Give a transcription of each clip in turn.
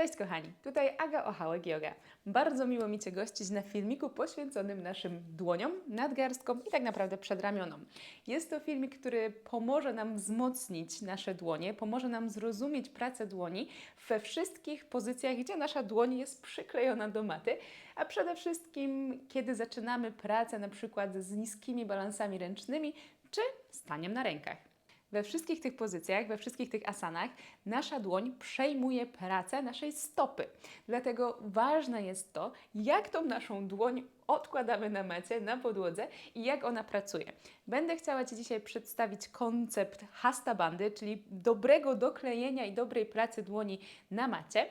Cześć kochani, tutaj Aga Ochałek Yoga. Bardzo miło mi Cię gościć na filmiku poświęconym naszym dłoniom, nadgarstkom i tak naprawdę przedramionom. Jest to filmik, który pomoże nam wzmocnić nasze dłonie, pomoże nam zrozumieć pracę dłoni we wszystkich pozycjach, gdzie nasza dłoń jest przyklejona do maty, a przede wszystkim kiedy zaczynamy pracę na przykład z niskimi balansami ręcznymi czy staniem na rękach. We wszystkich tych pozycjach, we wszystkich tych asanach nasza dłoń przejmuje pracę naszej stopy. Dlatego ważne jest to, jak tą naszą dłoń odkładamy na macie, na podłodze i jak ona pracuje. Będę chciała Ci dzisiaj przedstawić koncept hasta bandy, czyli dobrego doklejenia i dobrej pracy dłoni na macie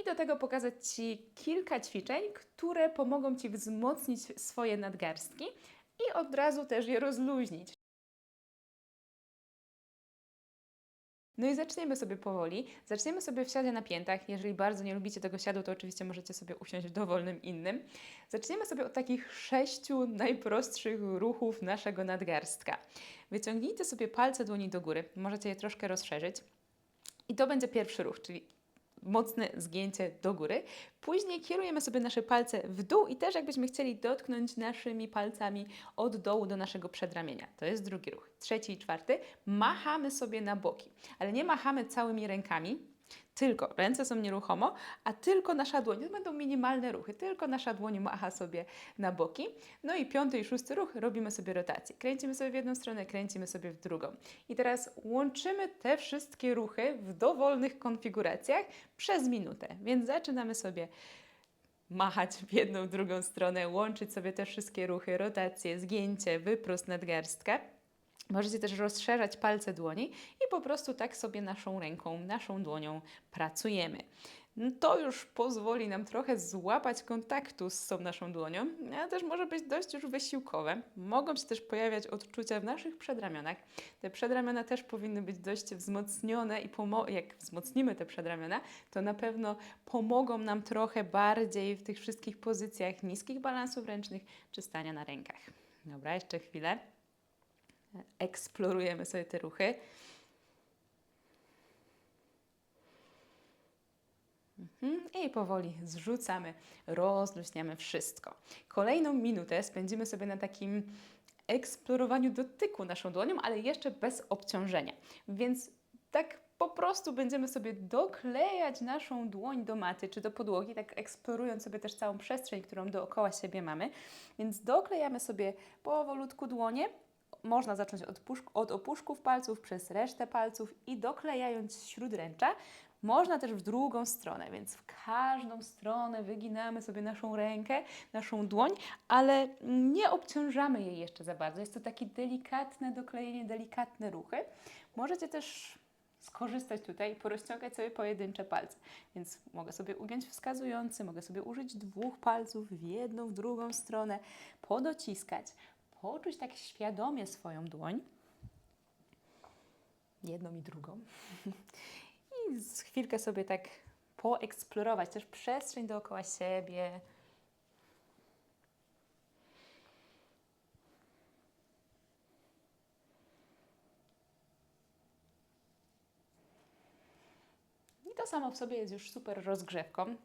i do tego pokazać Ci kilka ćwiczeń, które pomogą Ci wzmocnić swoje nadgarstki i od razu też je rozluźnić. No i zaczniemy sobie powoli. Zaczniemy sobie w siadzie na piętach. Jeżeli bardzo nie lubicie tego siadu, to oczywiście możecie sobie usiąść w dowolnym innym. Zaczniemy sobie od takich sześciu najprostszych ruchów naszego nadgarstka. Wyciągnijcie sobie palce dłoni do góry. Możecie je troszkę rozszerzyć. I to będzie pierwszy ruch, czyli mocne zgięcie do góry. Później kierujemy sobie nasze palce w dół i też jakbyśmy chcieli dotknąć naszymi palcami od dołu do naszego przedramienia. To jest drugi ruch. Trzeci i czwarty. Machamy sobie na boki, ale nie machamy całymi rękami, tylko ręce są nieruchomo, a tylko nasza dłoń, to będą minimalne ruchy, tylko nasza dłoń macha sobie na boki. No i piąty i szósty ruch robimy sobie rotację. Kręcimy sobie w jedną stronę, kręcimy sobie w drugą. I teraz łączymy te wszystkie ruchy w dowolnych konfiguracjach przez minutę. Więc zaczynamy sobie machać w jedną, w drugą stronę, łączyć sobie te wszystkie ruchy, rotacje, zgięcie, wyprost nadgarstka. Możecie też rozszerzać palce dłoni po prostu tak sobie naszą ręką, naszą dłonią pracujemy. No to już pozwoli nam trochę złapać kontaktu z tą naszą dłonią, ale też może być dość już wysiłkowe. Mogą się też pojawiać odczucia w naszych przedramionach. Te przedramiona też powinny być dość wzmocnione i jak wzmocnimy te przedramiona, to na pewno pomogą nam trochę bardziej w tych wszystkich pozycjach niskich balansów ręcznych czy stania na rękach. Dobra, jeszcze chwilę eksplorujemy sobie te ruchy. I powoli zrzucamy, rozluźniamy wszystko. Kolejną minutę spędzimy sobie na takim eksplorowaniu dotyku naszą dłonią, ale jeszcze bez obciążenia. Więc tak po prostu będziemy sobie doklejać naszą dłoń do maty czy do podłogi, tak eksplorując sobie też całą przestrzeń, którą dookoła siebie mamy. Więc doklejamy sobie powolutku dłonie, można zacząć od, od opuszków palców przez resztę palców i doklejając śródręcza. Można też w drugą stronę, więc w każdą stronę wyginamy sobie naszą rękę, naszą dłoń, ale nie obciążamy jej jeszcze za bardzo. Jest to takie delikatne doklejenie, delikatne ruchy. Możecie też skorzystać tutaj i porozciągać sobie pojedyncze palce. Więc mogę sobie ugiąć wskazujący, mogę sobie użyć dwóch palców w jedną, w drugą stronę, podociskać, poczuć tak świadomie swoją dłoń, jedną i drugą, chwilkę sobie tak poeksplorować też przestrzeń dookoła siebie. I to samo w sobie jest już super rozgrzewką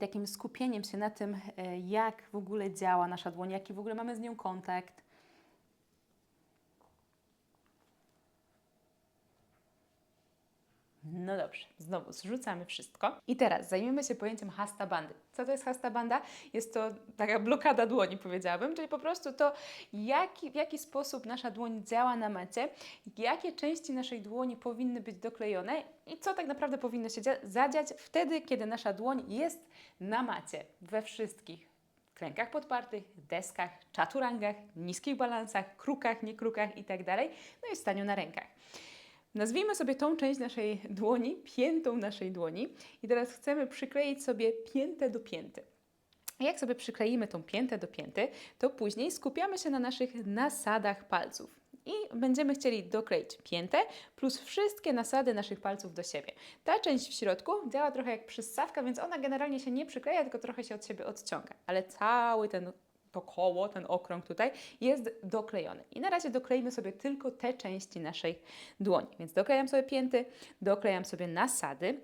takim skupieniem się na tym, e, jak w ogóle działa nasza dłoń, jaki w ogóle mamy z nią kontakt. No dobrze, znowu zrzucamy wszystko. I teraz zajmiemy się pojęciem hasta bandy. Co to jest hasta banda? Jest to taka blokada dłoni, powiedziałabym, czyli po prostu to, jaki, w jaki sposób nasza dłoń działa na macie, jakie części naszej dłoni powinny być doklejone i co tak naprawdę powinno się zadziać wtedy, kiedy nasza dłoń jest na macie we wszystkich klękach podpartych, deskach, czaturangach, niskich balansach, krukach, niekrukach itd. Tak no i staniu na rękach. Nazwijmy sobie tą część naszej dłoni piętą naszej dłoni i teraz chcemy przykleić sobie piętę do pięty. Jak sobie przykleimy tą piętę do pięty, to później skupiamy się na naszych nasadach palców i będziemy chcieli dokleić piętę plus wszystkie nasady naszych palców do siebie. Ta część w środku działa trochę jak przyssawka, więc ona generalnie się nie przykleja, tylko trochę się od siebie odciąga, ale cały ten to koło, ten okrąg tutaj jest doklejony. I na razie dokleimy sobie tylko te części naszej dłoni. Więc doklejam sobie pięty, doklejam sobie nasady,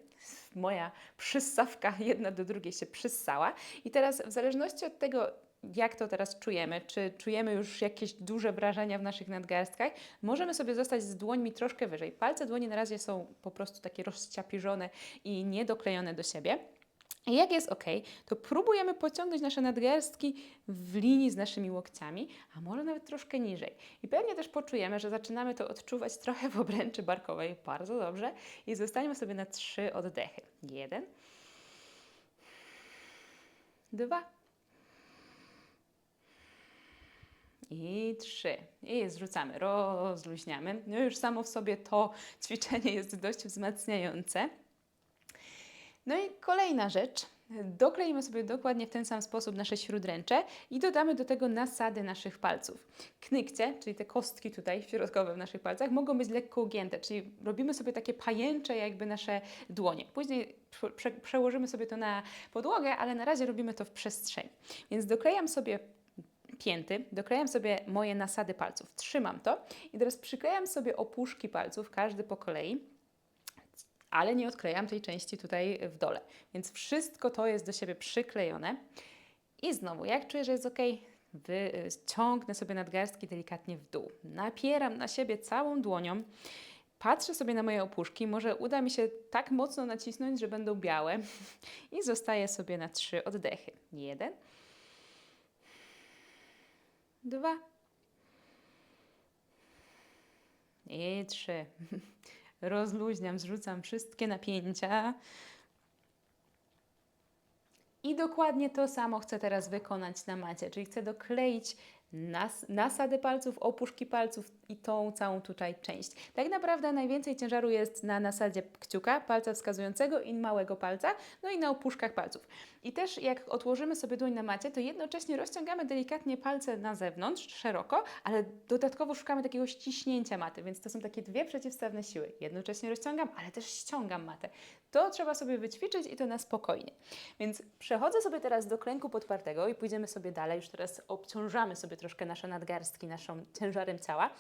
moja przyssawka jedna do drugiej się przyssała. I teraz w zależności od tego, jak to teraz czujemy, czy czujemy już jakieś duże wrażenia w naszych nadgarstkach, możemy sobie zostać z dłońmi troszkę wyżej. Palce dłoni na razie są po prostu takie rozciapiżone i niedoklejone do siebie. Jak jest ok, to próbujemy pociągnąć nasze nadgarstki w linii z naszymi łokciami, a może nawet troszkę niżej. I pewnie też poczujemy, że zaczynamy to odczuwać trochę w obręczy barkowej. Bardzo dobrze. I zostaniemy sobie na trzy oddechy. Jeden. Dwa. I trzy. I zrzucamy, rozluźniamy. No już samo w sobie to ćwiczenie jest dość wzmacniające. No i kolejna rzecz. Dokleimy sobie dokładnie w ten sam sposób nasze śródręcze i dodamy do tego nasady naszych palców. Knykcie, czyli te kostki tutaj środkowe w naszych palcach, mogą być lekko ugięte, czyli robimy sobie takie pajęcze jakby nasze dłonie. Później prze przełożymy sobie to na podłogę, ale na razie robimy to w przestrzeni. Więc doklejam sobie pięty, doklejam sobie moje nasady palców, trzymam to i teraz przyklejam sobie opuszki palców, każdy po kolei ale nie odklejam tej części tutaj w dole. Więc wszystko to jest do siebie przyklejone. I znowu, jak czuję, że jest ok, wyciągnę sobie nadgarstki delikatnie w dół. Napieram na siebie całą dłonią. Patrzę sobie na moje opuszki, może uda mi się tak mocno nacisnąć, że będą białe i zostaję sobie na trzy oddechy. Jeden, dwa i trzy. rozluźniam, zrzucam wszystkie napięcia. I dokładnie to samo chcę teraz wykonać na macie, czyli chcę dokleić nas, nasady palców, opuszki palców i tą całą tutaj część. Tak naprawdę najwięcej ciężaru jest na nasadzie kciuka, palca wskazującego i małego palca, no i na opuszkach palców. I też jak odłożymy sobie dłoń na macie, to jednocześnie rozciągamy delikatnie palce na zewnątrz, szeroko, ale dodatkowo szukamy takiego ściśnięcia maty, więc to są takie dwie przeciwstawne siły. Jednocześnie rozciągam, ale też ściągam matę. To trzeba sobie wyćwiczyć i to na spokojnie. Więc przechodzę sobie teraz do klęku podpartego i pójdziemy sobie dalej. Już teraz obciążamy sobie troszkę nasze nadgarstki naszą ciężarem ciała.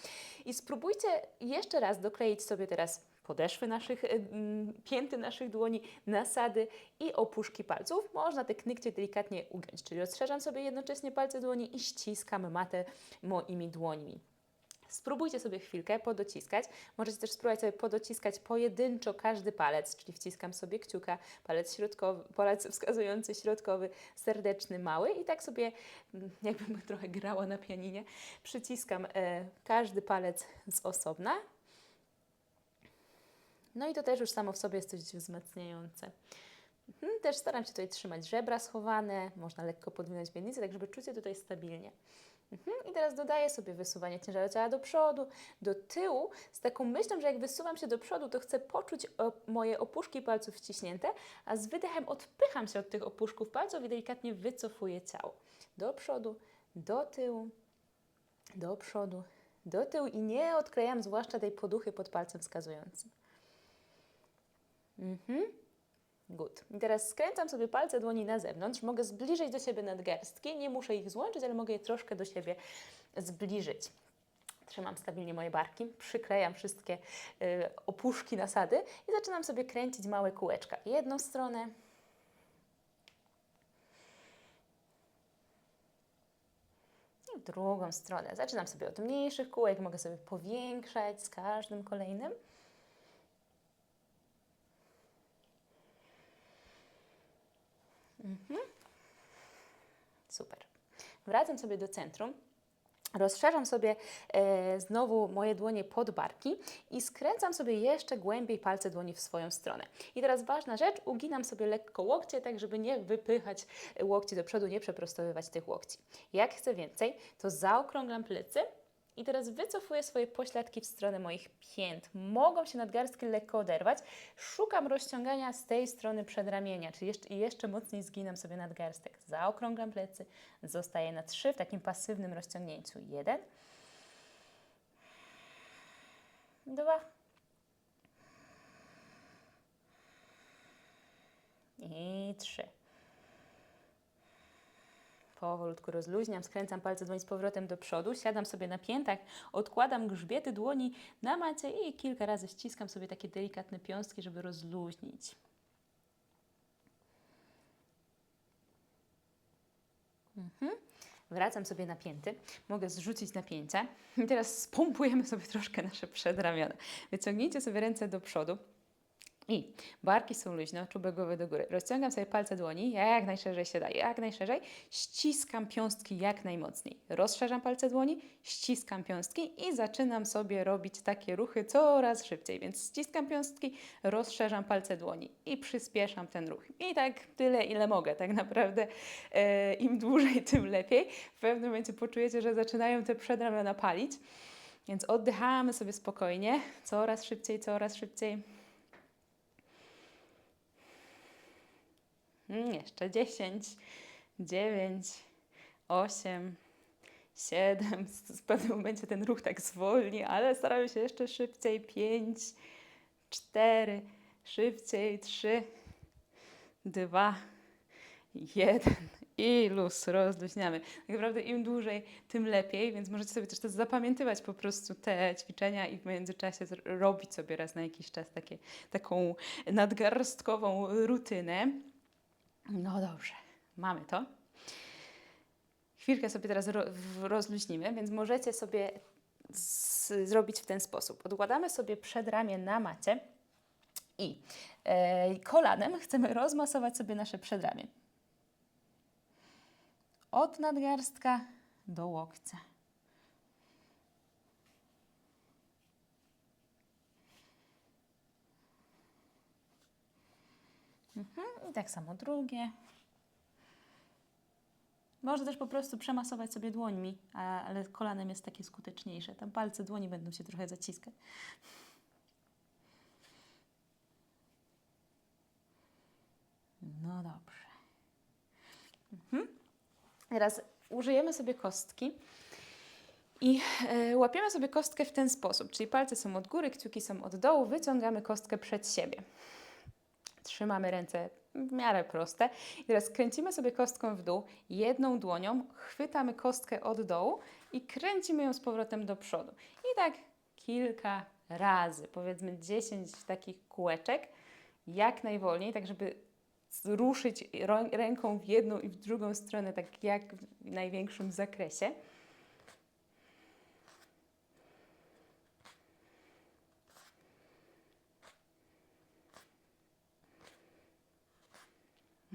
I spróbujcie jeszcze raz dokleić sobie teraz podeszwy naszych, pięty naszych dłoni, nasady i opuszki palców. Można te knykcie delikatnie ugiąć, czyli rozszerzam sobie jednocześnie palce dłoni i ściskam matę moimi dłońmi. Spróbujcie sobie chwilkę podociskać. Możecie też spróbować sobie podociskać pojedynczo każdy palec, czyli wciskam sobie kciuka, palec środkowy, palec wskazujący środkowy, serdeczny, mały i tak sobie, mm, jakbym trochę grała na pianinie, przyciskam e, każdy palec z osobna. No i to też już samo w sobie jest coś wzmacniające. Mhm, też staram się tutaj trzymać żebra schowane, można lekko podwinąć miednicę, tak żeby czuć się tutaj stabilnie. Mhm. I teraz dodaję sobie wysuwanie ciężaru ciała do przodu, do tyłu, z taką myślą, że jak wysuwam się do przodu, to chcę poczuć moje opuszki palców ściśnięte, a z wydechem odpycham się od tych opuszków palców i delikatnie wycofuję ciało. Do przodu, do tyłu, do przodu, do tyłu i nie odklejam zwłaszcza tej poduchy pod palcem wskazującym. Mhm. Good. I teraz skręcam sobie palce dłoni na zewnątrz. Mogę zbliżyć do siebie nadgarstki. Nie muszę ich złączyć, ale mogę je troszkę do siebie zbliżyć. Trzymam stabilnie moje barki, przyklejam wszystkie y, opuszki nasady i zaczynam sobie kręcić małe kółeczka. Jedną stronę, i drugą stronę. Zaczynam sobie od mniejszych kółek, mogę sobie powiększać z każdym kolejnym. Mhm. Super. Wracam sobie do centrum. Rozszerzam sobie e, znowu moje dłonie pod barki i skręcam sobie jeszcze głębiej palce dłoni w swoją stronę. I teraz ważna rzecz, uginam sobie lekko łokcie, tak żeby nie wypychać łokci do przodu, nie przeprostowywać tych łokci. Jak chcę więcej, to zaokrąglam plecy i teraz wycofuję swoje pośladki w stronę moich pięt. Mogą się nadgarstki lekko oderwać. Szukam rozciągania z tej strony przedramienia, czyli jeszcze, jeszcze mocniej zginam sobie nadgarstek. Zaokrąglam plecy, zostaję na trzy w takim pasywnym rozciągnięciu. Jeden, dwa i trzy powolutku rozluźniam, skręcam palce dłoń z powrotem do przodu, siadam sobie na piętach, odkładam grzbiety dłoni na macie i kilka razy ściskam sobie takie delikatne piąstki, żeby rozluźnić. Mhm. Wracam sobie na pięty, mogę zrzucić napięcie. I teraz spompujemy sobie troszkę nasze przedramiona. Wyciągnijcie sobie ręce do przodu. I barki są luźne, czubek głowy do góry. Rozciągam sobie palce dłoni, jak najszerzej się daje, jak najszerzej. Ściskam piąstki jak najmocniej. Rozszerzam palce dłoni, ściskam piąstki i zaczynam sobie robić takie ruchy coraz szybciej. Więc ściskam piąstki, rozszerzam palce dłoni i przyspieszam ten ruch. I tak tyle, ile mogę. Tak naprawdę e, im dłużej, tym lepiej. W pewnym momencie poczujecie, że zaczynają te przedramiona palić. Więc oddychamy sobie spokojnie, coraz szybciej, coraz szybciej. Jeszcze 10, 9, 8, 7. W pewnym momencie ten ruch tak zwolni, ale staramy się jeszcze szybciej. 5, 4, szybciej. 3, 2, 1 i luz, rozluźniamy. Tak naprawdę im dłużej, tym lepiej, więc możecie sobie też to zapamiętywać po prostu te ćwiczenia i w międzyczasie robić sobie raz na jakiś czas takie, taką nadgarstkową rutynę. No dobrze, mamy to. Chwilkę sobie teraz rozluźnimy, więc możecie sobie zrobić w ten sposób. Odkładamy sobie przedramię na macie i e, kolanem chcemy rozmasować sobie nasze przedramię. Od nadgarstka do łokcia. Mhm, I tak samo drugie. Można też po prostu przemasować sobie dłońmi, ale kolanem jest takie skuteczniejsze. Tam palce dłoni będą się trochę zaciskać. No dobrze. Mhm. Teraz użyjemy sobie kostki i e, łapiemy sobie kostkę w ten sposób, czyli palce są od góry, kciuki są od dołu, wyciągamy kostkę przed siebie. Trzymamy ręce w miarę proste. I teraz kręcimy sobie kostką w dół, jedną dłonią, chwytamy kostkę od dołu i kręcimy ją z powrotem do przodu. I tak kilka razy, powiedzmy 10 takich kółeczek, jak najwolniej, tak żeby ruszyć ręką w jedną i w drugą stronę, tak jak w największym zakresie.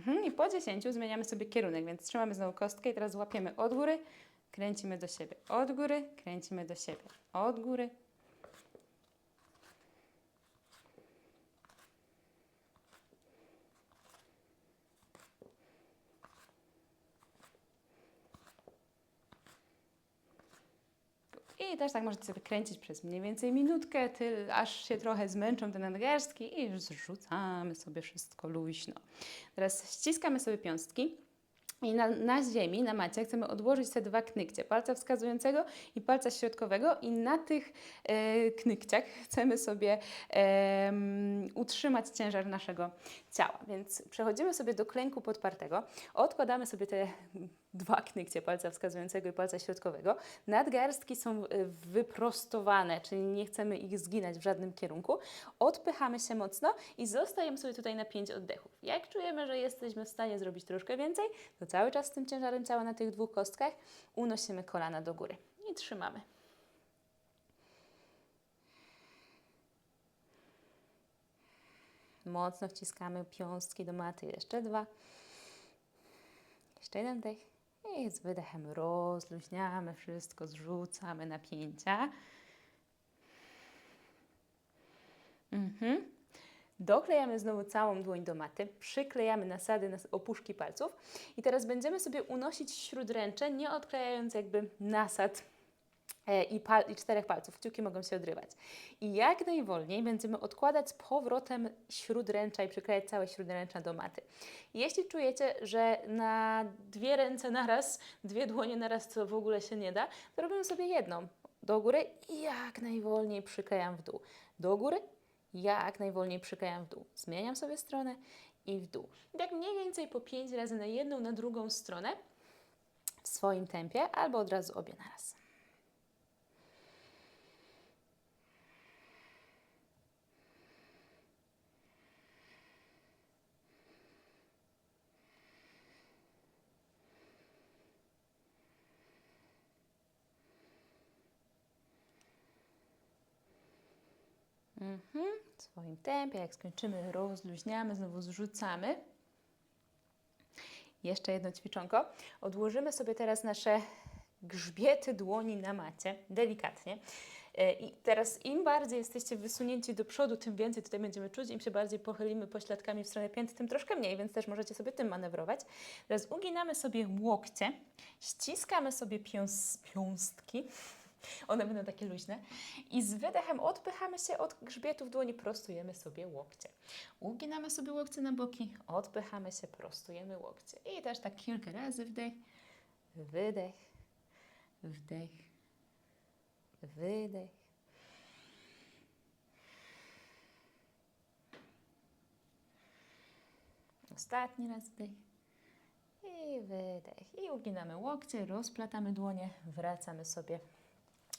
Mhm, I po 10 zmieniamy sobie kierunek, więc trzymamy znowu kostkę i teraz łapiemy od góry, kręcimy do siebie, od góry, kręcimy do siebie, od góry. I też tak możecie sobie kręcić przez mniej więcej minutkę, aż się trochę zmęczą te nadgarstki i już zrzucamy sobie wszystko luźno. Teraz ściskamy sobie piąstki. I na, na ziemi, na macie, chcemy odłożyć te dwa knykcie, palca wskazującego i palca środkowego i na tych e, knykciach chcemy sobie em, utrzymać ciężar naszego ciała. Więc przechodzimy sobie do klęku podpartego, odkładamy sobie te dwa knykcie, palca wskazującego i palca środkowego. Nadgarstki są e, wyprostowane, czyli nie chcemy ich zginać w żadnym kierunku. Odpychamy się mocno i zostajemy sobie tutaj na 5 oddechów. Jak czujemy, że jesteśmy w stanie zrobić troszkę więcej, to cały czas z tym ciężarem ciała na tych dwóch kostkach unosimy kolana do góry i trzymamy. Mocno wciskamy piąstki do maty. Jeszcze dwa. Jeszcze jeden dech. I z wydechem rozluźniamy wszystko, zrzucamy napięcia. Mhm. Doklejamy znowu całą dłoń do maty, przyklejamy nasady na opuszki palców i teraz będziemy sobie unosić śródręcze, nie odklejając jakby nasad i, pal, i czterech palców. Kciuki mogą się odrywać. I jak najwolniej będziemy odkładać z powrotem śródręcza i przyklejać całe śródręcza do maty. Jeśli czujecie, że na dwie ręce naraz, dwie dłonie naraz to w ogóle się nie da, to robimy sobie jedną do góry i jak najwolniej przyklejam w dół. Do góry, jak najwolniej przyklejam w dół. Zmieniam sobie stronę i w dół. I tak mniej więcej po pięć razy na jedną, na drugą stronę w swoim tempie, albo od razu obie naraz. Mhm. W swoim tempie, jak skończymy, rozluźniamy, znowu zrzucamy. Jeszcze jedno ćwiczonko. Odłożymy sobie teraz nasze grzbiety dłoni na macie, delikatnie. E, I teraz im bardziej jesteście wysunięci do przodu, tym więcej tutaj będziemy czuć. Im się bardziej pochylimy pośladkami w stronę pięt, tym troszkę mniej, więc też możecie sobie tym manewrować. Teraz uginamy sobie łokcie, ściskamy sobie piąs, piąstki. One będą takie luźne. I z wydechem odpychamy się od grzbietów dłoni, prostujemy sobie łokcie. Uginamy sobie łokcie na boki, odpychamy się, prostujemy łokcie. I też tak kilka razy wdech, wydech, wdech, wydech. Ostatni raz wdech i wydech. I uginamy łokcie, rozplatamy dłonie, wracamy sobie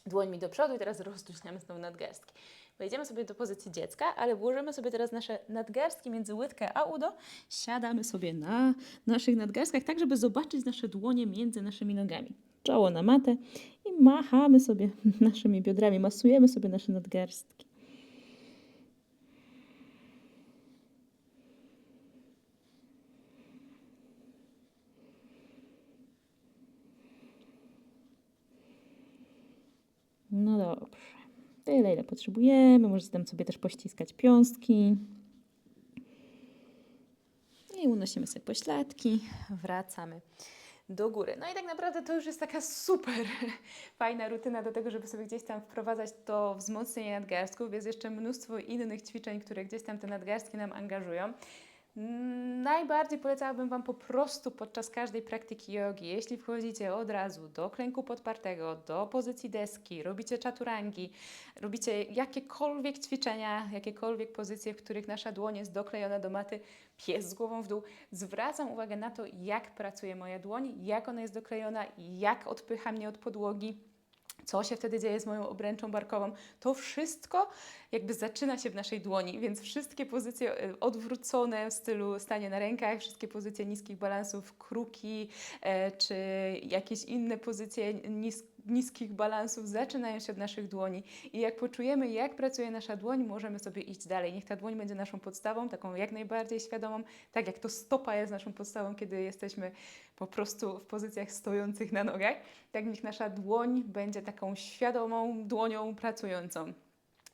dłońmi do przodu i teraz rozluźniamy znowu nadgarstki. Wejdziemy sobie do pozycji dziecka, ale włożymy sobie teraz nasze nadgarstki między łydkę a udo. Siadamy sobie na naszych nadgarstkach, tak żeby zobaczyć nasze dłonie między naszymi nogami. Czoło na matę i machamy sobie naszymi biodrami, masujemy sobie nasze nadgarstki. No dobrze. Tyle, ile potrzebujemy. Możecie tam sobie też pościskać piąstki. I unosimy sobie pośladki. Wracamy do góry. No i tak naprawdę to już jest taka super fajna rutyna do tego, żeby sobie gdzieś tam wprowadzać to wzmocnienie nadgarstków. Jest jeszcze mnóstwo innych ćwiczeń, które gdzieś tam te nadgarstki nam angażują. Najbardziej polecałabym Wam po prostu podczas każdej praktyki jogi, jeśli wchodzicie od razu do klęku podpartego, do pozycji deski, robicie czaturangi, robicie jakiekolwiek ćwiczenia, jakiekolwiek pozycje, w których nasza dłoń jest doklejona do maty, pies z głową w dół, zwracam uwagę na to, jak pracuje moja dłoń, jak ona jest doklejona, jak odpycha mnie od podłogi co się wtedy dzieje z moją obręczą barkową. To wszystko jakby zaczyna się w naszej dłoni, więc wszystkie pozycje y, odwrócone w stylu stanie na rękach, wszystkie pozycje niskich balansów, kruki, e, czy jakieś inne pozycje nis niskich balansów zaczynają się od naszych dłoni. I jak poczujemy, jak pracuje nasza dłoń, możemy sobie iść dalej. Niech ta dłoń będzie naszą podstawą, taką jak najbardziej świadomą, tak jak to stopa jest naszą podstawą, kiedy jesteśmy po prostu w pozycjach stojących na nogach, tak niech nasza dłoń będzie taką świadomą dłonią pracującą.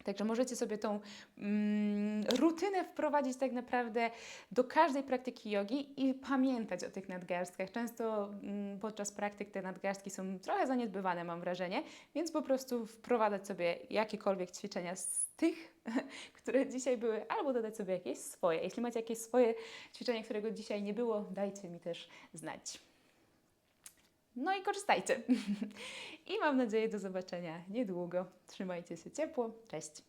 Także możecie sobie tą mm, rutynę wprowadzić tak naprawdę do każdej praktyki jogi i pamiętać o tych nadgarstkach. Często mm, podczas praktyk te nadgarstki są trochę zaniedbywane, mam wrażenie, więc po prostu wprowadzać sobie jakiekolwiek ćwiczenia z tych, które dzisiaj były, albo dodać sobie jakieś swoje. Jeśli macie jakieś swoje ćwiczenie, którego dzisiaj nie było, dajcie mi też znać. No i korzystajcie. I mam nadzieję do zobaczenia niedługo. Trzymajcie się ciepło. Cześć.